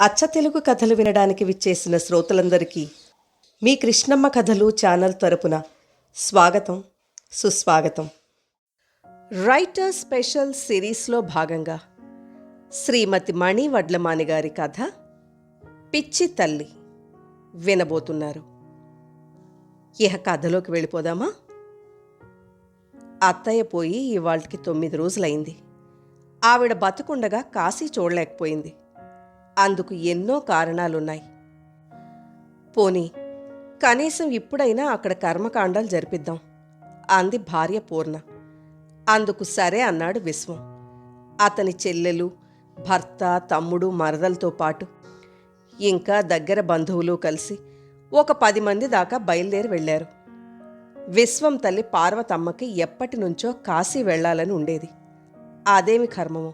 అచ్చ తెలుగు కథలు వినడానికి విచ్చేసిన శ్రోతలందరికీ మీ కృష్ణమ్మ కథలు ఛానల్ తరపున స్వాగతం సుస్వాగతం. రైటర్ స్పెషల్ సిరీస్లో భాగంగా శ్రీమతి మణి వడ్లమాని గారి కథ పిచ్చి తల్లి వినబోతున్నారు. ఇహ కథలోకి వెళ్ళిపోదామా? అత్తయ్య పోయి ఇవాళకి తొమ్మిది రోజులైంది. ఆవిడ బతుకుండగా కాశీ చూడలేకపోయింది. అందుకు ఎన్నో కారణాలున్నాయి. పోనీ కనీసం ఇప్పుడైనా అక్కడ కర్మకాండాలు జరిపిద్దాం. అంది భార్య పూర్ణ. అందుకు సరే అన్నాడు విశ్వం. అతని చెల్లెలు భర్త తమ్ముడు మరదలతో పాటు ఇంకా దగ్గర బంధువులు కలిసి ఒక పది మంది దాకా బయలుదేరి వెళ్ళారు. విశ్వం తల్లి పార్వతమ్మకి ఎప్పటి నుంచో కాశీ వెళ్ళాలని ఉండేది. అదేమి కర్మమో.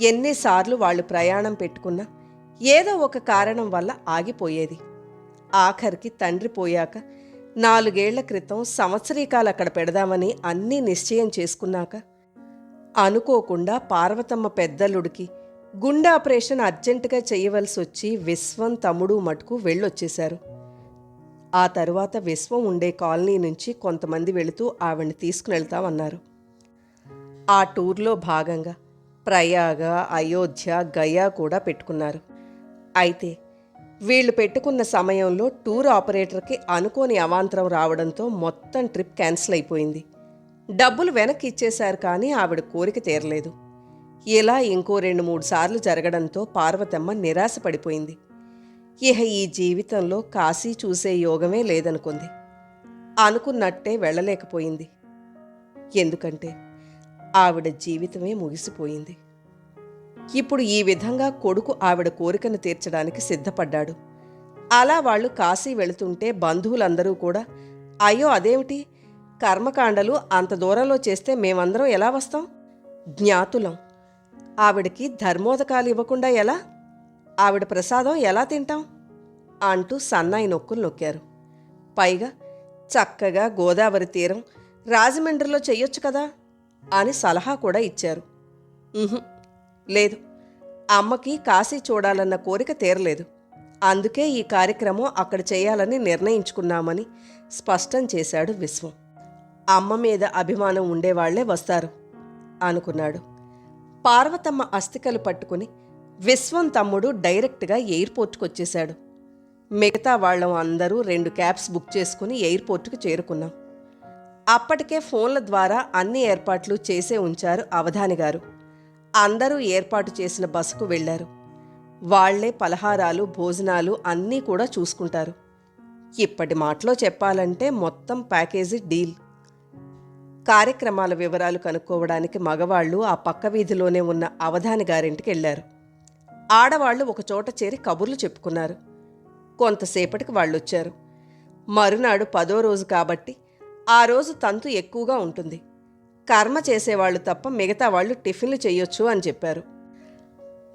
ఎన్నిసార్లు వాళ్ళు ప్రయాణం పెట్టుకున్నా ఏదో ఒక కారణం వల్ల ఆగిపోయేది. ఆఖరికి తండ్రి పోయాక నాలుగేళ్ళ క్రితం సంవత్సరీకాలు అక్కడ పెడదామని అన్నీ నిశ్చయం చేసుకున్నాక అనుకోకుండా పార్వతమ్మ పెద్దల్లుడికి గుండె ఆపరేషన్ అర్జెంటుగా చేయవలసి వచ్చి విశ్వం తమ్ముడు మటుకు వెళ్ళొచ్చేశారు. ఆ తరువాత విశ్వం ఉండే కాలనీ నుంచి కొంతమంది వెళుతూ ఆవిడ్ని తీసుకునెళ్తామన్నారు. ఆ టూర్లో భాగంగా ప్రయాగ అయోధ్య గయా కూడా పెట్టుకున్నారు. అయితే వీళ్ళు పెట్టుకున్న సమయంలో టూర్ ఆపరేటర్కి అనుకోని అవాంతరం రావడంతో మొత్తం ట్రిప్ క్యాన్సిల్ అయిపోయింది. డబ్బులు వెనక్కి ఇచ్చేశారు కానీ ఆవిడ కోరిక తీరలేదు. ఇలా ఇంకో రెండు మూడు సార్లు జరగడంతో పార్వతమ్మ నిరాశపడిపోయింది. ఇహ ఈ జీవితంలో కాశీ చూసే యోగమే లేదనుకుంది. అనుకున్నట్టే వెళ్ళలేకపోయింది. ఎందుకంటే ఆవిడ జీవితమే ముగిసిపోయింది. ఇప్పుడు ఈ విధంగా కొడుకు ఆవిడ కోరికను తీర్చడానికి సిద్ధపడ్డాడు. అలా వాళ్ళు కాశీ వెళుతుంటే బంధువులందరూ కూడా అయ్యో అదేమిటి? కర్మకాండలు అంత దూరంలో చేస్తే మేమందరం ఎలా వస్తాం? జ్ఞాతులం. ఆవిడకి ధర్మోదకాలు ఇవ్వకుండా ఎలా? ఆవిడ ప్రసాదం ఎలా తింటాం? అంటూ సన్నాయి నొక్కులు నొక్కారు. పైగా చక్కగా గోదావరి తీరం రాజమండ్రిలో చెయ్యొచ్చు కదా? అని సలహా కూడా ఇచ్చారు. లేదు. అమ్మకి కాశీ చూడాలన్న కోరిక తీరలేదు. అందుకే ఈ కార్యక్రమం అక్కడ చేయాలని నిర్ణయించుకున్నామని స్పష్టం చేశాడు విశ్వం. అమ్మ మీద అభిమానం ఉండేవాళ్ళే వస్తారు అనుకున్నాడు. పార్వతమ్మ అస్థికలు పట్టుకుని విశ్వం తమ్ముడు డైరెక్ట్గా ఎయిర్పోర్ట్కి వచ్చేశాడు మిగతా వాళ్ళం అందరూ రెండు క్యాబ్స్ బుక్ చేసుకుని ఎయిర్పోర్ట్కి చేరుకున్నాం. అప్పటికే ఫోన్ల ద్వారా అన్ని ఏర్పాట్లు చేసే ఉంచారు అవధాని గారు. అందరూ ఏర్పాటు చేసిన బస్సుకు వెళ్ళారు వాళ్ళే పలహారాలు భోజనాలు అన్నీ కూడా చూసుకుంటారు. ఇప్పటి మాటలో చెప్పాలంటే మొత్తం ప్యాకేజీ డీల్. కార్యక్రమాల వివరాలు కనుక్కోవడానికి మగవాళ్ళు ఆ పక్క వీధిలోనే ఉన్న అవధాని గారింటికి వెళ్ళారు ఆడవాళ్ళు ఒక చోట చేరి కబుర్లు చెప్పుకున్నారు. కొంతసేపటికి వాళ్ళొచ్చారు. మరునాడు పదో రోజు కాబట్టి ఆ రోజు తంతు ఎక్కువగా ఉంటుంది. కర్మ చేసేవాళ్ళు తప్ప మిగతా వాళ్ళు టిఫిన్లు చేయొచ్చు అని చెప్పారు.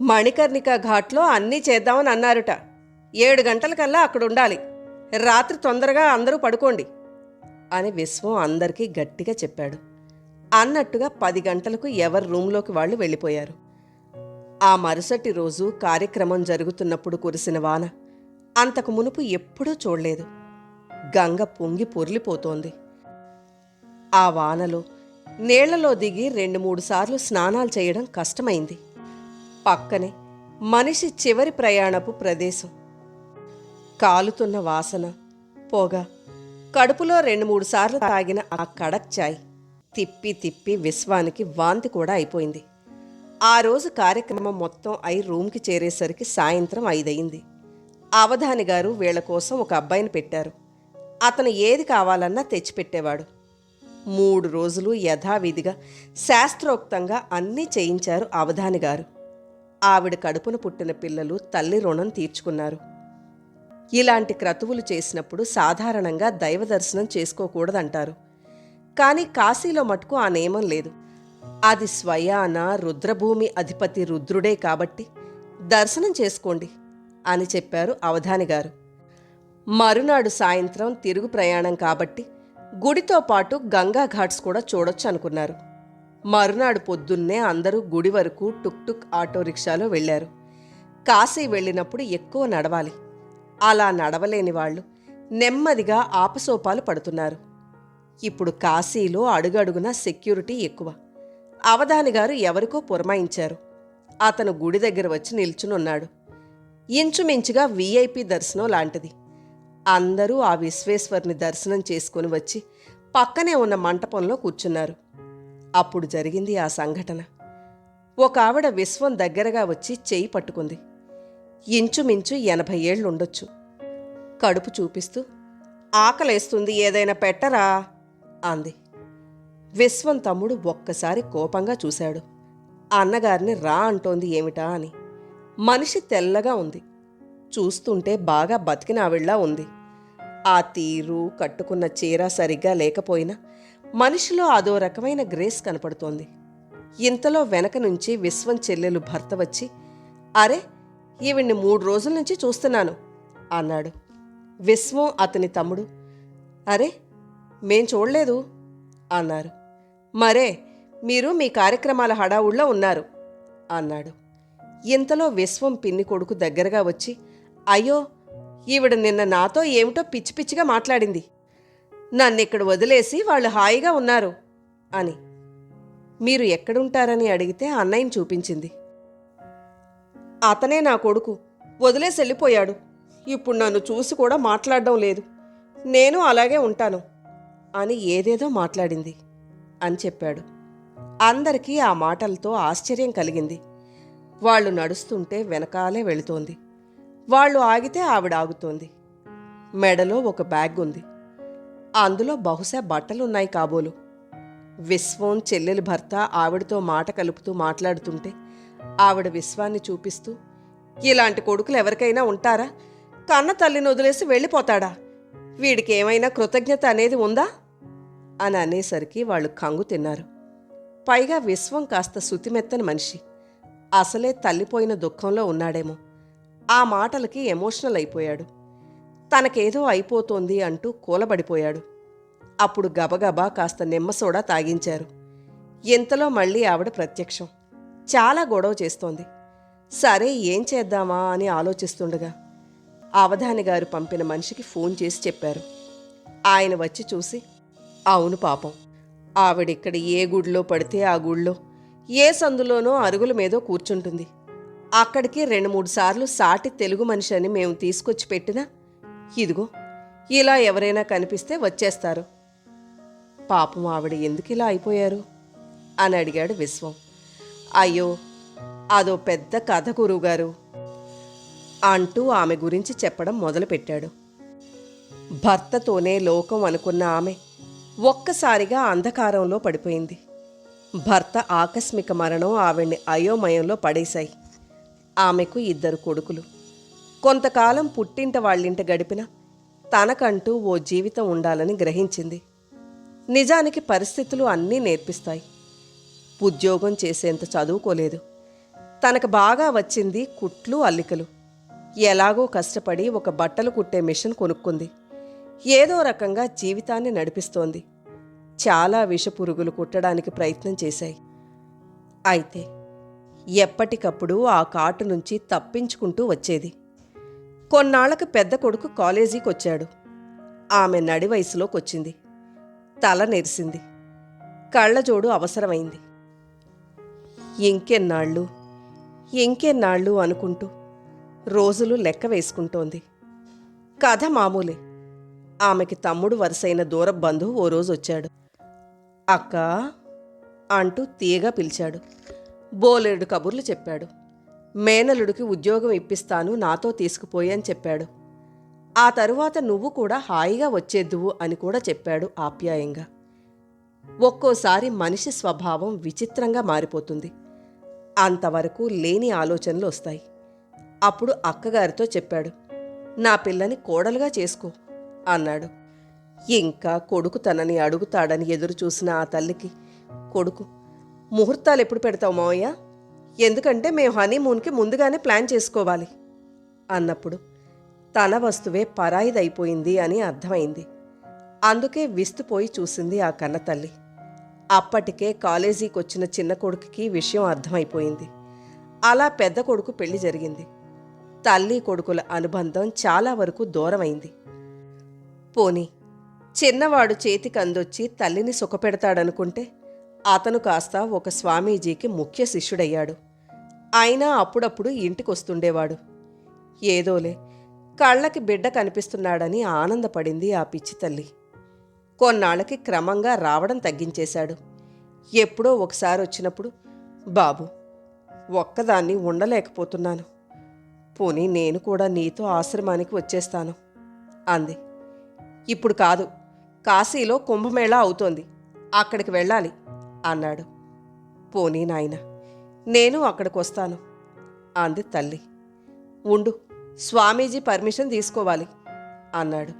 మణికర్ణిక ఘాట్లో అన్నీ చేద్దామని అన్నారుట. ఏడు గంటలకల్లా అక్కడ ఉండాలి. రాత్రి తొందరగా అందరూ పడుకోండి అని విశ్వం అందరికీ గట్టిగా చెప్పాడు. అన్నట్టుగా పది గంటలకు ఎవరి రూంలోకి వాళ్ళు వెళ్ళిపోయారు. ఆ మరుసటి రోజు కార్యక్రమం జరుగుతున్నప్పుడు కురిసిన వాన అంతకు మునుపు ఎప్పుడూ చూడలేదు. గంగ పొంగి పొర్లిపోతోంది. ఆ వానలో నీళ్ళలో దిగి రెండు మూడు సార్లు స్నానాలు చేయడం కష్టమైంది. పక్కనే మనిషి చివరి ప్రయాణపు ప్రదేశం. కాలుతున్న వాసన పొగ కడుపులో రెండు మూడు సార్లు తాగిన ఆ కడక్ చాయ్ తిప్పి తిప్పి విశ్వానికి వాంతి కూడా అయిపోయింది. ఆ రోజు కార్యక్రమం మొత్తం అయి రూమ్కి చేరేసరికి సాయంత్రం ఐదయింది. అవధాని గారు వీళ్ళ కోసం ఒక అబ్బాయిని పెట్టారు. అతను ఏది కావాలన్నా తెచ్చిపెట్టేవాడు. మూడు రోజులు యథావిధిగా శాస్త్రోక్తంగా అన్నీ చేయించారు అవధాని గారు. ఆవిడ కడుపున పుట్టిన పిల్లలు తల్లి రుణం తీర్చుకున్నారు. ఇలాంటి క్రతువులు చేసినప్పుడు సాధారణంగా దైవ దర్శనం చేసుకోకూడదంటారు. కానీ కాశీలో మటుకు ఆ నియమం లేదు. అది స్వయాన రుద్రభూమి అధిపతి రుద్రుడే కాబట్టి దర్శనం చేసుకోండి అని చెప్పారు అవధాని గారు. మరునాడు సాయంత్రం తిరుగు ప్రయాణం కాబట్టి గుడితో పాటు గంగా ఘాట్స్ కూడా చూడొచ్చు అనుకున్నారు. మరునాడు పొద్దున్నే అందరూ గుడి వరకు టుక్ టుక్ ఆటో రిక్షాలో వెళ్ళారు కాశీ వెళ్ళినప్పుడు ఎక్కువ నడవాలి. అలా నడవలేని వాళ్ళు నెమ్మదిగా ఆపసోపాలు పడుతున్నారు. ఇప్పుడు కాశీలో అడుగడుగున సెక్యూరిటీ ఎక్కువ. అవధాని గారు ఎవరికో పురమాయించారు. అతను గుడి దగ్గర వచ్చి నిల్చునున్నాడు. ఇంచుమించుగా వీఐపీ దర్శనం లాంటిది. అందరూ ఆ విశ్వేశ్వరుని దర్శనం చేసుకుని వచ్చి పక్కనే ఉన్న మంటపంలో కూర్చున్నారు. అప్పుడు జరిగింది ఆ సంఘటన. ఒక ఆవిడ విశ్వం దగ్గరగా వచ్చి చేయి పట్టుకుంది. ఇంచుమించు ఎనభై ఏళ్ళుండొచ్చు. కడుపు చూపిస్తూ ఆకలేస్తుంది ఏదైనా పెట్టరా? అంది. విశ్వం తమ్ముడు ఒక్కసారి కోపంగా చూశాడు. అన్నగారిని రా అంటోంది ఏమిటా అని. మనిషి తెల్లగా ఉంది. చూస్తుంటే బాగా బతికిన ఆవిడలా ఉంది. ఆ తీరు కట్టుకున్న చీర సరిగ్గా లేకపోయినా మనిషిలో అదో రకమైన గ్రేస్ కనపడుతోంది. ఇంతలో వెనక నుంచి విశ్వం చెల్లెలు భర్త వచ్చి అరే ఈవిడ్ని మూడు రోజుల నుంచి చూస్తున్నాను అన్నాడు. విశ్వం అతని తమ్ముడు అరే మేం చూడలేదు అన్నారు. మరే మీరు మీ కార్యక్రమాల హడావుల్లో ఉన్నారు అన్నాడు. ఇంతలో విశ్వం పిన్ని కొడుకు దగ్గరగా వచ్చి అయ్యో ఈవిడ నిన్న నాతో ఏమిటో పిచ్చి పిచ్చిగా మాట్లాడింది. నన్నిక్కడ వదిలేసి వాళ్ళు హాయిగా ఉన్నారు అని. మీరు ఎక్కడుంటారని అడిగితే అన్నయ్యని చూపించింది. అతనే నా కొడుకు వదిలేసి వెళ్ళిపోయాడు. ఇప్పుడు నన్ను చూసి కూడా మాట్లాడడం లేదు. నేను అలాగే ఉంటాను అని ఏదేదో మాట్లాడింది అని చెప్పాడు. అందరికీ ఆ మాటలతో ఆశ్చర్యం కలిగింది. వాళ్ళు నడుస్తుంటే వెనకాలే వెళుతోంది. వాళ్ళు ఆగితే ఆవిడ ఆగుతోంది. మెడలో ఒక బ్యాగ్ ఉంది. అందులో బహుశా బట్టలున్నాయి కాబోలు. విశ్వం చెల్లెలి భర్త ఆవిడతో మాట కలుపుతూ మాట్లాడుతుంటే ఆవిడ విశ్వాన్ని చూపిస్తూ ఇలాంటి కొడుకులు ఎవరికైనా ఉంటారా? కన్న తల్లిని వదిలేసి వెళ్ళిపోతాడా? వీడికి ఏమైనా కృతజ్ఞత అనేది ఉందా? అని అనేసరికి వాళ్ళు కంగు తిన్నారు. పైగా విశ్వం కాస్త శుతిమెత్తని మనిషి. అసలే తల్లిపోయిన దుఃఖంలో ఉన్నాడేమో. ఆ మాటలకి ఎమోషనల్ అయిపోయాడు. తనకేదో అయిపోతోంది అంటూ కూలబడిపోయాడు. అప్పుడు గబగబా కాస్త నిమ్మసోడా తాగించారు. ఇంతలో మళ్ళీ ఆవిడ ప్రత్యక్షం. చాలా గొడవ చేస్తోంది. సరే ఏం చేద్దామా అని ఆలోచిస్తుండగా అవధాని గారు పంపిన మనిషికి ఫోన్ చేసి చెప్పారు. ఆయన వచ్చి చూసి అవును పాపం. ఆవిడిక్కడ ఏ గుడిలో పడితే ఆ గుడిలో ఏ సందులోనో అరుగుల మీదో కూర్చుంటుంది. అక్కడికి రెండు మూడు సార్లు సాటి తెలుగు మనిషి అని మేము తీసుకొచ్చి పెట్టినా ఇదిగో ఇలా ఎవరైనా కనిపిస్తే వచ్చేస్తారు. పాపం ఆవిడ ఎందుకు ఇలా అయిపోయారు? అని అడిగాడు విశ్వం. అయ్యో అదో పెద్ద కథ గురువుగారు అంటూ ఆమె గురించి చెప్పడం మొదలుపెట్టాడు. భర్తతోనే లోకం అనుకున్న ఆమె ఒక్కసారిగా అంధకారంలో పడిపోయింది. భర్త ఆకస్మిక మరణం ఆవిడ్ని అయోమయంలో పడేశాయి. ఆమెకు ఇద్దరు కొడుకులు. కొంతకాలం పుట్టింట వాళ్ళింట గడిపిన తనకంటూ ఓ జీవితం ఉండాలని గ్రహించింది. నిజానికి పరిస్థితులు అన్నీ నేర్పిస్తాయి. ఉద్యోగం చేసేంత చదువుకోలేదు. తనకు బాగా వచ్చింది కుట్లు అల్లికలు. ఎలాగో కష్టపడి ఒక బట్టలు కుట్టే మిషన్ కొనుక్కుంది. ఏదో రకంగా జీవితాన్ని నడిపిస్తోంది. చాలా విషపురుగులు కుట్టడానికి ప్రయత్నం చేశాయి. అయితే ఎప్పటికప్పుడు ఆ కాటు నుంచి తప్పించుకుంటూ వచ్చేది. కొన్నాళ్ళకు పెద్ద కొడుకు కాలేజీకి వచ్చాడు. ఆమె నడి వయసులోకొచ్చింది. తల నెరిసింది. కళ్ళజోడు అవసరమైంది. ఇంకెన్నాళ్ళు ఇంకెన్నాళ్ళు అనుకుంటూ రోజులు లెక్క వేసుకుంటోంది. కథ మామూలే. ఆమెకి తమ్ముడు వరుసైన దూర బంధువు ఓ రోజు వచ్చాడు. అక్కా అంటూ తీయగా పిలిచాడు. బోలెడు కబుర్లు చెప్పాడు. మేనలుడికి ఉద్యోగం ఇప్పిస్తాను నాతో తీసుకుపోయి అని చెప్పాడు. ఆ తరువాత నువ్వు కూడా హాయిగా వచ్చేద్దువు అని కూడా చెప్పాడు ఆప్యాయంగా. ఒక్కోసారి మనిషి స్వభావం విచిత్రంగా మారిపోతుంది. అంతవరకు లేని ఆలోచనలు వస్తాయి. అప్పుడు అక్కగారితో చెప్పాడు. నా పిల్లని కోడలుగా చేసుకో అన్నాడు. ఇంకా కొడుకు తనని అడుగుతాడని ఎదురు చూసిన ఆ తల్లికి కొడుకు ముహూర్తాలు ఎప్పుడు పెడతావు మావయ్య? ఎందుకంటే మేము హనీమూన్కి ముందుగానే ప్లాన్ చేసుకోవాలి. అన్నప్పుడు తన వస్తువే పరాయిదైపోయింది అని అర్థమైంది. అందుకే విస్తుపోయి చూసింది ఆ కన్న తల్లి. అప్పటికే కాలేజీకి వచ్చిన చిన్న కొడుకుకి విషయం అర్థమైపోయింది. అలా పెద్ద కొడుకు పెళ్ళి జరిగింది. తల్లి కొడుకుల అనుబంధం చాలా వరకు దూరమైంది. పోని చిన్నవాడు చేతికి అందొచ్చి తల్లిని సుఖపెడతాడనుకుంటే అతను కాస్త ఒక స్వామీజీకి ముఖ్య శిష్యుడయ్యాడు. అయినా అప్పుడప్పుడు ఇంటికొస్తుండేవాడు. ఏదోలే కళ్ళకి బిడ్డ కనిపిస్తున్నాడని ఆనందపడింది ఆ పిచ్చి తల్లి. కొన్నాళ్ళకి క్రమంగా రావడం తగ్గించేశాడు. ఎప్పుడో ఒకసారి వచ్చినప్పుడు బాబు ఒక్కదాన్ని ఉండలేకపోతున్నాను. పోనీ నేను కూడా నీతో ఆశ్రమానికి వచ్చేస్తాను. అంది. ఇప్పుడు కాదు కాశీలో కుంభమేళా అవుతోంది. అక్కడికి వెళ్ళాలి. అన్నాడు. పోనీ నాయన నేను అక్కడికి వస్తాను అంది తల్లి. ఉండు స్వామీజీ పర్మిషన్ తీసుకోవాలి అన్నాడు.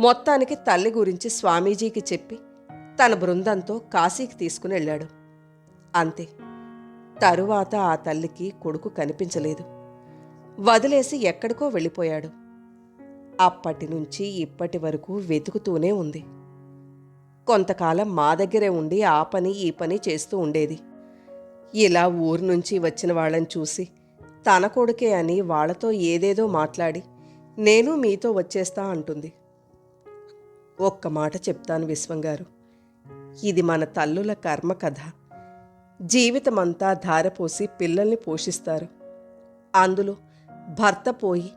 మొత్తానికి తల్లి గురించి స్వామీజీకి చెప్పి తన బృందంతో కాశీకి తీసుకుని వెళ్ళాడు. అంతే. తరువాత ఆ తల్లికి కొడుకు కనిపించలేదు. వదిలేసి ఎక్కడికో వెళ్ళిపోయాడు. అప్పటి నుంచి ఇప్పటి వరకు వెతుకుతూనే ఉంది. కొంతకాలం మా దగ్గరే ఉండి ఆ పని ఈ పని చేస్తూ ఉండేది. ఇలా ఊరు నుంచి వచ్చిన వాళ్ళని చూసి తన కొడుకే అని వాళ్ళతో ఏదేదో మాట్లాడి నేను మీతో వచ్చేస్తా అంటుంది. ఒక్క మాట చెప్తాను విశ్వంగారు. ఇది మన తల్లుల కర్మ కథ. జీవితమంతా ధారపోసి పిల్లల్ని పోషిస్తారు. అందులో భర్త పోయి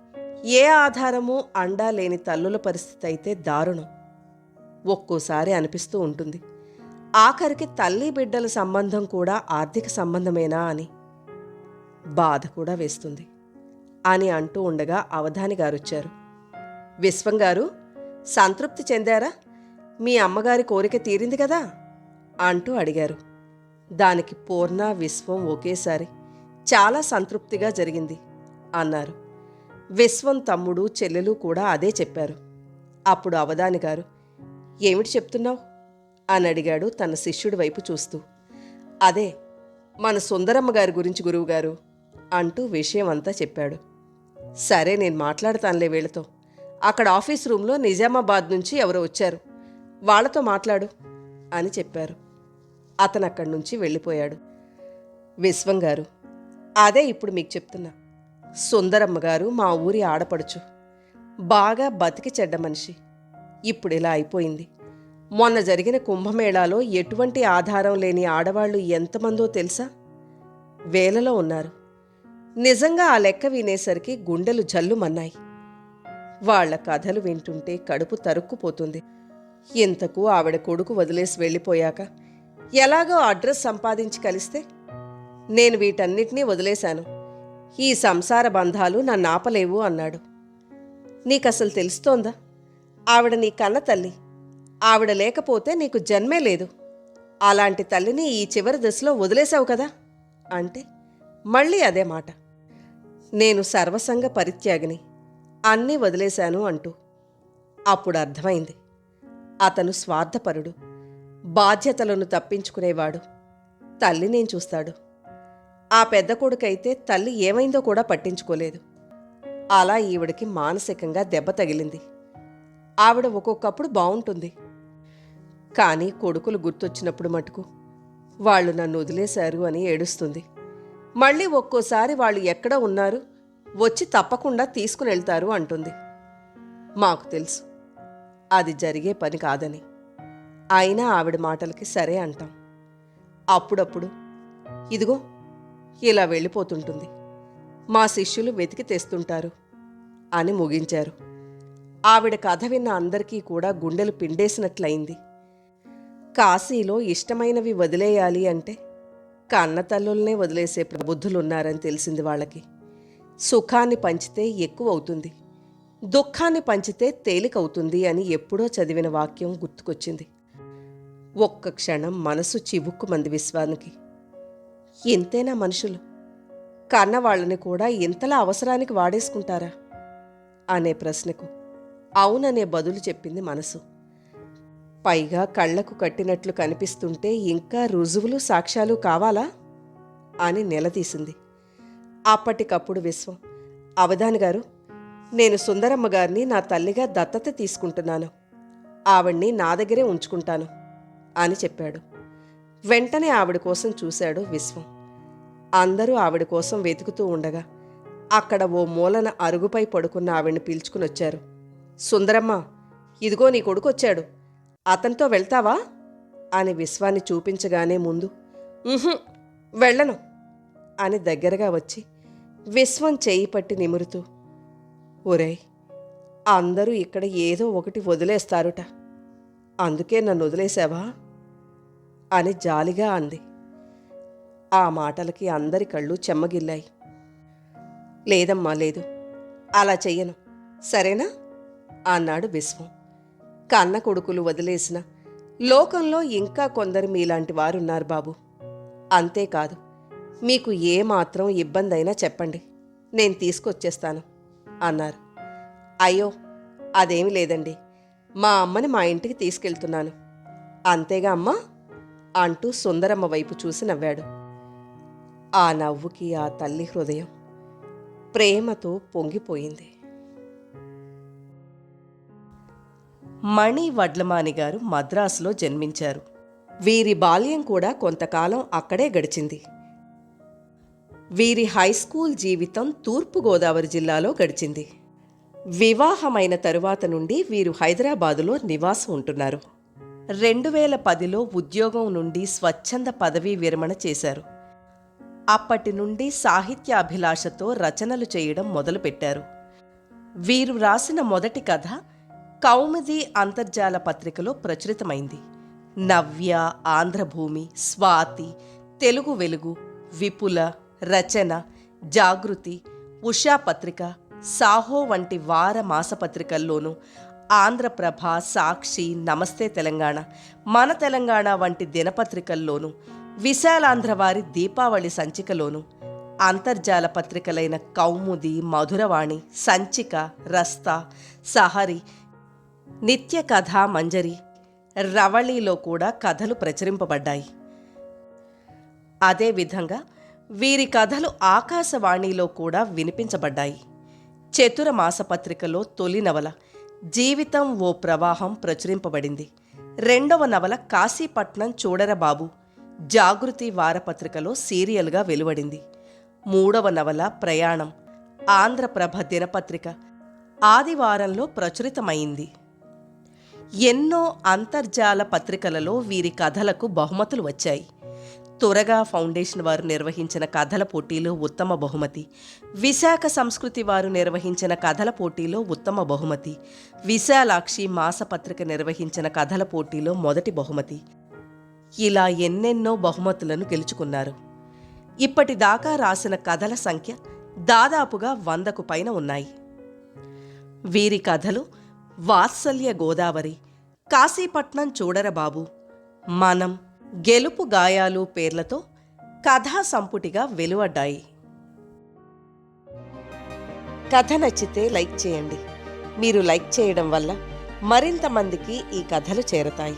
ఏ ఆధారమూ అండా లేని తల్లుల పరిస్థితి అయితే దారుణం. ఒక్కోసారి అనిపిస్తూ ఉంటుంది. ఆఖరికి తల్లి బిడ్డల సంబంధం కూడా ఆర్థిక సంబంధమేనా అని. బాధ కూడా వేస్తుంది. అని అంటూ ఉండగా అవధాని గారొచ్చారు. విశ్వం గారు సంతృప్తి చెందారా? మీ అమ్మగారి కోరిక తీరింది కదా? అంటూ అడిగారు. దానికి పూర్ణ విశ్వం ఒకేసారి చాలా సంతృప్తిగా జరిగింది అన్నారు. విశ్వం తమ్ముడు చెల్లెలు కూడా అదే చెప్పారు. అప్పుడు అవధాని గారు ఏమిటి చెప్తున్నావు? అని అడిగాడు తన శిష్యుడి వైపు చూస్తూ. అదే మన సుందరమ్మ గారి గురించి గురువుగారు అంటూ విషయం అంతా చెప్పాడు. సరే నేను మాట్లాడతానులే వీళ్ళతో. అక్కడ ఆఫీస్ రూమ్లో నిజామాబాద్ నుంచి ఎవరో వచ్చారు. వాళ్ళతో మాట్లాడు అని చెప్పారు. అతను అక్కడి నుంచి వెళ్ళిపోయాడు. విశ్వం గారు అదే ఇప్పుడు మీకు చెప్తున్నా. సుందరమ్మ గారు మా ఊరి ఆడపడుచు. బాగా బతికి చెడ్డ మనిషి. ఇప్పుడు ఇలా అయిపోయింది. మొన్న జరిగిన కుంభమేళాలో ఎటువంటి ఆధారం లేని ఆడవాళ్ళు ఎంతమందో తెలుసా? వేలలో ఉన్నారు. నిజంగా ఆ లెక్క వినేసరికి గుండెలు జల్లుమన్నాయి. వాళ్ళ కథలు వింటుంటే కడుపు తరుక్కుపోతుంది. ఇంతకు ఆవిడ కొడుకు వదిలేసి వెళ్ళిపోయాక ఎలాగో అడ్రస్ సంపాదించి కలిస్తే? నేను వీటన్నిటినీ వదిలేశాను. ఈ సంసార బంధాలు నన్ను ఆపలేవు అన్నాడు. నీకసలు తెలుస్తోందా? ఆవిడ నీ కన్న తల్లి. ఆవిడ లేకపోతే నీకు జన్మే లేదు. అలాంటి తల్లిని ఈ చివరి దశలో వదిలేశావు కదా? అంటే మళ్ళీ అదే మాట. నేను సర్వసంగ పరిత్యాగిని. అన్నీ వదిలేశాను అంటూ. అప్పుడు అర్థమైంది. అతను స్వార్థపరుడు. బాధ్యతలను తప్పించుకునేవాడు. తల్లి నేను చూస్తాడు. ఆ పెద్ద కొడుకైతే తల్లి ఏమైందో కూడా పట్టించుకోలేదు. అలా ఈవిడికి మానసికంగా దెబ్బ తగిలింది. ఆవిడ ఒక్కొక్కప్పుడు బాగుంటుంది కానీ కొడుకులు గుర్తొచ్చినప్పుడు మటుకు వాళ్ళు నన్ను వదిలేశారు అని ఏడుస్తుంది. మళ్ళీ ఒక్కోసారి వాళ్ళు ఎక్కడ ఉన్నారు వచ్చి తప్పకుండా తీసుకుని వెళ్తారు అంటుంది. మాకు తెలుసు అది జరిగే పని కాదని. అయినా ఆవిడ మాటలకి సరే అంటాం. అప్పుడప్పుడు ఇదిగో ఇలా వెళ్ళిపోతుంటుంది. మా శిష్యులు వెతికి తెస్తుంటారు అని ముగించారు. ఆవిడ కథ విన్న అందరికీ కూడా గుండెలు పిండేసినట్లయింది. కాశీలో ఇష్టమైనవి వదిలేయాలి అంటే కన్నతల్లుల్నే వదిలేసే ప్రబుద్ధులున్నారని తెలిసింది వాళ్ళకి. సుఖాన్ని పంచితే ఎక్కువ అవుతుంది దుఃఖాన్ని పంచితే తేలికవుతుంది అని ఎప్పుడో చదివిన వాక్యం గుర్తుకొచ్చింది. ఒక్క క్షణం మనసు చివుక్కుమంది విశ్వానికి. ఇంతేనా మనుషులు? కన్నవాళ్ళని కూడా ఇంతలా అవసరానికి వాడేసుకుంటారా? అనే ప్రశ్నకు అవుననే బదులు చెప్పింది మనసు. పైగా కళ్ళకు కట్టినట్లు కనిపిస్తుంటే ఇంకా రుజువులు సాక్ష్యాలు కావాలా? అని నిలదీసింది. అప్పటికప్పుడు విశ్వం అవధాని గారు నేను సుందరమ్మ గారిని నా తల్లిగా దత్తత తీసుకుంటున్నాను. ఆవిడ్ని నా దగ్గరే ఉంచుకుంటాను అని చెప్పాడు. వెంటనే ఆవిడ కోసం చూశాడు విశ్వం. అందరూ ఆవిడ కోసం వెతుకుతూ ఉండగా అక్కడ ఓ మూలన అరుగుపై పడుకున్న ఆవిడ్ని వచ్చారు సుందరమ్మ ఇదిగో నీ కొడుకు వచ్చాడు అతనితో వెళ్తావా? అని విశ్వాన్ని చూపించగానే ముందు వెళ్ళను. అని దగ్గరగా వచ్చి విశ్వం చేయి పట్టి నిమురుతూ ఒరే అందరూ ఇక్కడ ఏదో ఒకటి వదిలేస్తారుట. అందుకే నన్ను వదిలేశావా అని జాలిగా అంది. ఆ మాటలకి అందరి కళ్ళు చెమ్మగిల్లాయి. లేదమ్మా లేదు. అలా చెయ్యను. సరేనా? అన్నాడు విశ్వం. కన్న కొడుకులు వదిలేసిన. లోకంలో ఇంకా కొందరు మీలాంటి వారున్నారు బాబు. అంతేకాదు మీకు ఏ మాత్రం ఇబ్బంది అయినా చెప్పండి. నేను తీసుకొచ్చేస్తాను అన్నారు. అయ్యో అదేమి లేదండి. మా అమ్మని మా ఇంటికి తీసుకెళ్తున్నాను. అంతేగా అమ్మా? అంటూ సుందరమ్మ వైపు చూసి నవ్వాడు. ఆ నవ్వుకి ఆ తల్లి హృదయం ప్రేమతో పొంగిపోయింది. మణి వడ్లమాని గారు మద్రాసులో జన్మించారు. వీరి బాల్యం కూడా కొంతకాలం అక్కడే గడిచింది. వీరి హై స్కూల్ జీవితం తూర్పుగోదావరి జిల్లాలో గడిచింది. వివాహమైన తరువాత నుండి వీరు హైదరాబాదులో నివాసం ఉంటున్నారు. రెండు వేల పదిలో ఉద్యోగం నుండి స్వచ్ఛంద పదవీ విరమణ చేశారు. అప్పటి నుండి సాహిత్యాభిలాషతో రచనలు చేయడం మొదలుపెట్టారు. వీరు రాసిన మొదటి కథ కౌముది అంతర్జాల పత్రికలో ప్రచురితమైంది. నవ్య ఆంధ్రభూమి స్వాతి తెలుగు వెలుగు విపుల రచన జాగృతి ఉషా పత్రిక సాహో వంటి వార మాసపత్రికల్లోనూ ఆంధ్రప్రభ సాక్షి నమస్తే తెలంగాణ మన తెలంగాణ వంటి దినపత్రికల్లోనూ విశాలాంధ్ర వారి దీపావళి సంచికలోనూ అంతర్జాల పత్రికలైన కౌముది మధురవాణి సంచిక రస్తా సహరి నిత్య కథ మంజరి. రవళిలో కూడా కథలు ప్రచురింపబడ్డాయి. అదేవిధంగా వీరి కథలు ఆకాశవాణిలో కూడా వినిపించబడ్డాయి. చతుర మాసపత్రికలో తొలి నవల జీవితం ఓ ప్రవాహం ప్రచురింపబడింది. రెండవ నవల కాశీపట్నం చూడర బాబు జాగృతి వారపత్రికలో సీరియల్గా వెలువడింది. మూడవ నవల ప్రయాణం ఆంధ్రప్రభ దినపత్రిక ఆదివారంలో ప్రచురితమైంది. ఎన్నో అంతర్జాల పత్రికలలో వీరి కథలకు బహుమతులు వచ్చాయి. త్వరగా ఫౌండేషన్ వారు నిర్వహించిన కథల పోటీలో ఉత్తమ బహుమతి. విశాఖ సంస్కృతి వారు నిర్వహించిన కథల పోటీలో ఉత్తమ బహుమతి. విశాలాక్షి మాసపత్రిక నిర్వహించిన కథల పోటీలో మొదటి బహుమతి. ఇలా ఎన్నెన్నో బహుమతులను గెలుచుకున్నారు. ఇప్పటిదాకా రాసిన కథల సంఖ్య దాదాపుగా వందకు పైన ఉన్నాయి. వీరి కథలు వాత్సల్య గోదావరి కాశీపట్నం చూడరబాబు. మనం గెలుపు గాయాలు పేర్లతో కథా సంపుటిగా వెలువడ్డాయి. కథ నచ్చితే లైక్ చేయండి. మీరు లైక్ చేయడం వల్ల మరింత మందికి ఈ కథలు చేరతాయి.